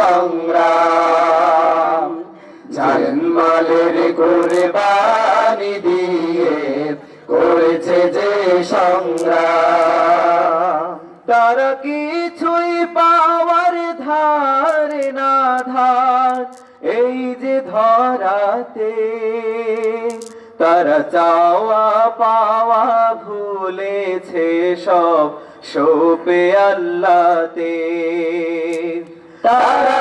সংগ্রাম। জানমালের কোরবানি দিয়ে করেছে যে সংগ্রাম। তারা কিছুই পাওয়ার ধার না ধার, এই যে ধরাতে। তারা চাওয়া পাওয়া ভুলেছে সব সোপে আল্লাতে। তারা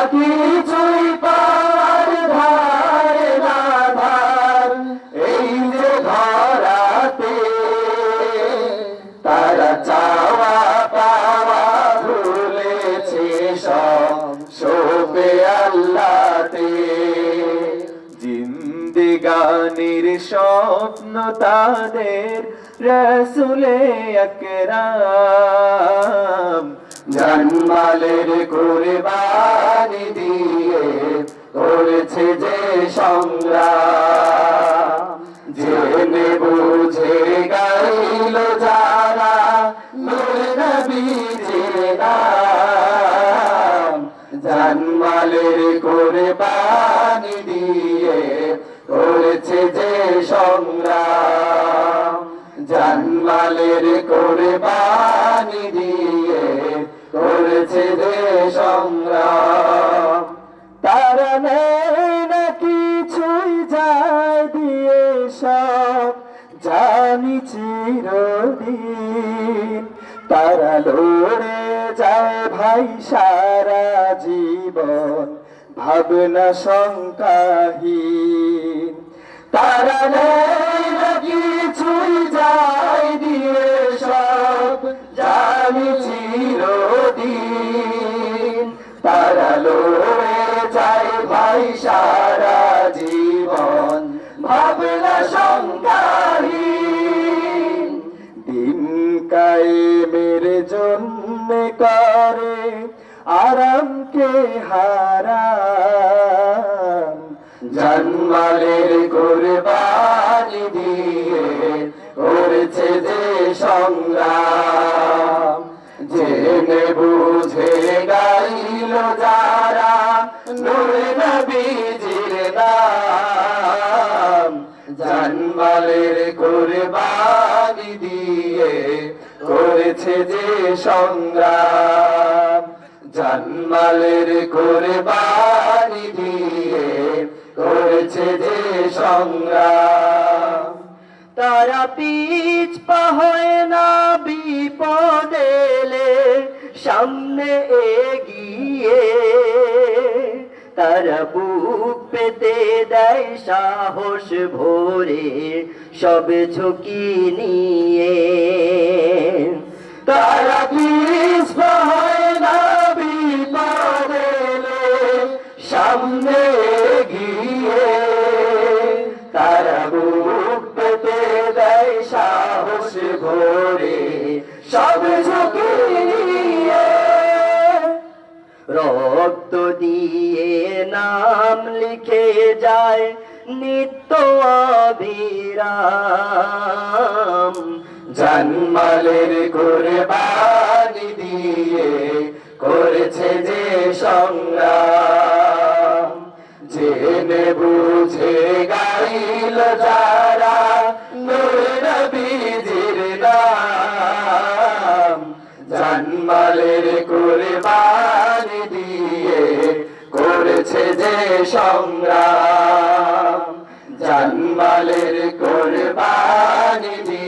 এই তারা চাওয়া পাওয়া ভুলেছে সব। শোবে জিন্দিগানির স্বপ্ন তাদের রসুলে একরাম। জন্মালের কোরবানি দিয়ে করেছে যে সংগ্রাম। জেনে বুঝে গাইল যারা, নূর নবীজির নাম জন্মালের কোরবানি দিয়ে করেছে যে সংগ্রাম। জন্মালের কোরবানি দিয়ে যে সংগ্রাম জানি চিরদিন। তারা লড়ে যায় ভাই সারা জীবন, ভাবনা শঙ্কাহীন। তারা কিছুই যায় দিয়ে সারা জীবন ভাবনা সংখ্যাহীন দিন কায়েমের জন্য করে আরামকে হারাম। জন্মালের কোরবানি দিয়ে করেছে যে সংগ্রাম। জেনে বুঝে গাইল যারা নবীজির জন্মালের কোরবানি দিয়ে করেছে যে সংগ্রাম। জন্মালের কোরবানি দিয়ে করেছে যে সংগ্রাম। তারা পিছ পাহয় না বিপদেলে সামনে এগিয়ে তারা বুক পেতে দেয় সাহস ভরে, সব ঝুঁকি নিয়ে। তারা হয় সামনে গিয়ে তারা বুক পেতে দেয় সাহস ভরে, সব ঝুঁকি রক্ত দিয়ে নাম লিখে যায় নিত্য অবিরাম জন্মালের কোরবানি দিয়ে করেছে যে সংগ্রাম। জেনে বুঝে গাইল যারা নবীজির নাম। জন্মালের কোরবানি সংগ্রাম জন্মালের কোরবানি